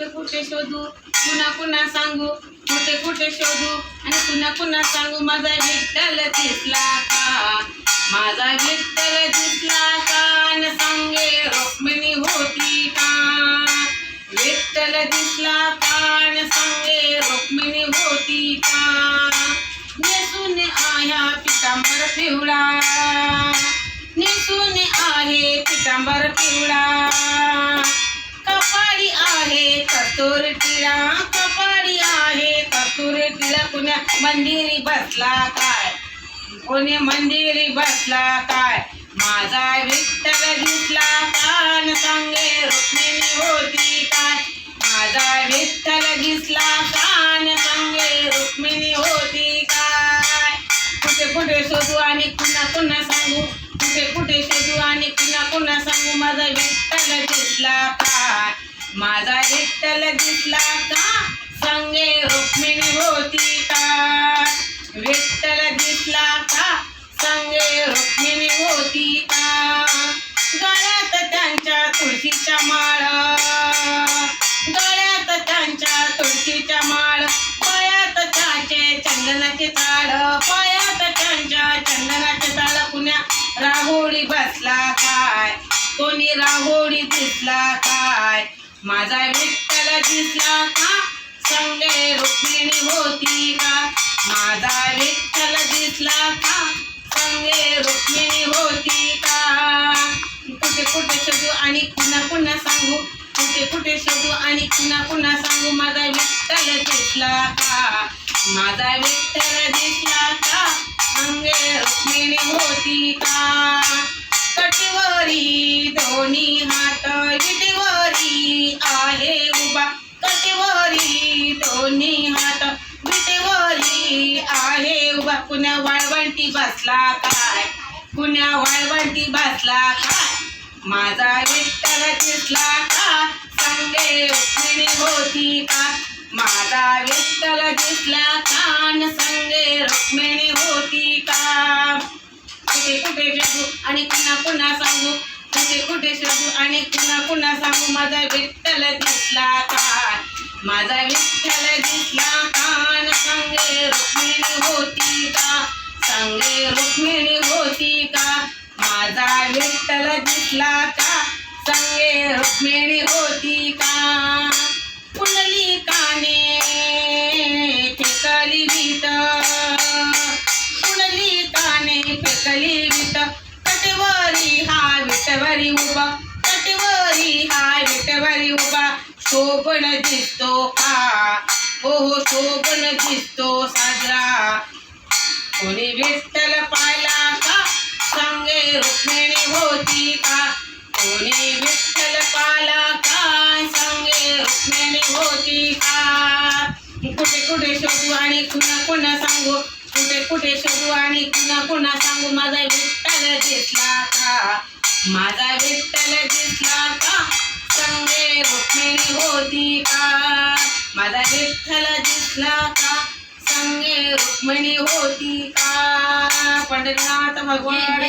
कुठे कुठे शोधू? पुन्हा पुन्हा सांगू? कुठे कुठे शोधू? आणि पुन्हा पुन्हा सांगू माझा विठ्ठल दिसला का? माझा विठ्ठल दिसला का? न रुक्मिणी होती का? विठ्ठल दिसला का? न रुक्मिणी होती का? नेसून आया पितांबर पिवळा. नेसून आहे पितांबर पिवळा. आहे कतूर टिळा आहे. कतूर टिळा कुण्या मंदिरी बसला काय? कोणी मंदिरी बसला काय? माझा विठ्ठल दिसला कान सांगे रुक्मिणी होती काय? माझा विठ्ठल दिसला कान सांगे रुक्मिणी होती काय? कुठे कुठे शोधू आणि पुन्हा पुन्हा सांगू? कुठे कुठे शोधू आणि पुन्हा पुन्हा सांगू? माझा विठ्ठल दिसला काय दिसला का? संगे रुक्मिणी होती का? विठ्ठल दिसला का? संगे रुक्मिणी होती का? गळ्यात त्यांच्या तुळशीच्या माळ. गळ्यात त्यांच्या तुळशीच्या माळ. पायात त्याचे चंदनाचे ताळ. पायात त्यांच्या चंदनाचे ताळ. पुण्या राहोडी बसला काय? कोणी राहोडी दिसला काय? माझा विठ्ठल दिसला का? संगे रुक्मिणी होती का? माझा विठ्ठल दिसला का? संगे रुक्मिणी होती का? कुठे कुठे शोधू आणि पुन्हा पुन्हा सांगू? कुठे कुठे शोधू आणि पुन्हा पुन्हा सांगू? माझा विठ्ठल दिसला का? माझा विठ्ठल दिसला का? संगे रुक्मिणी होती का? कटवरी बसला काय? पुण्या वाळवंटी बसला काय? माझा विठ्ठल दिसला का? संगे रुक्मिणी होती का? माझा विठ्ठल दिसला कान संगे रुक्मिणी होती का? कुठे कुठे शोधू आणि कुणा कुणा सांगू? कुठे कुठे शोधू आणि कुणा कुणा सांगू? माझा विठ्ठल दिसला का? माझा विठ्ठल दिसला कान संगे रुक्मिणी होती का? चांगली रुक्मिणी होती का? माझा विठ्ठल दिसला का? संगे रुक्मिणी होती का? कुंडली काने फेकली भीत कुंडली काने फेकली भीत कटवरी हा विटवरी उभा. कटवरी हा विटवरी उभा. शोभन दिसतो का? हो हो शोभन दिसतो साजरा. कोणी विठ्ठल पाहिला का? संगे रुक्मिणी होती का? कोणी विठ्ठल पाला काय संगे रुक्मिणी होती का? कुठे कुठे शोधू आणि कुणा कुणा सांगू? कुठे कुठे शोधू आणि कुणा कुणा सांगू? माझा विठ्ठल दिसला का? माझा विठ्ठल दिसला का? संगे रुक्मिणी होती का? माझा विठ्ठल दिसला का? संगे रुक्मिणी होती का? पंढरीनाथ भगवान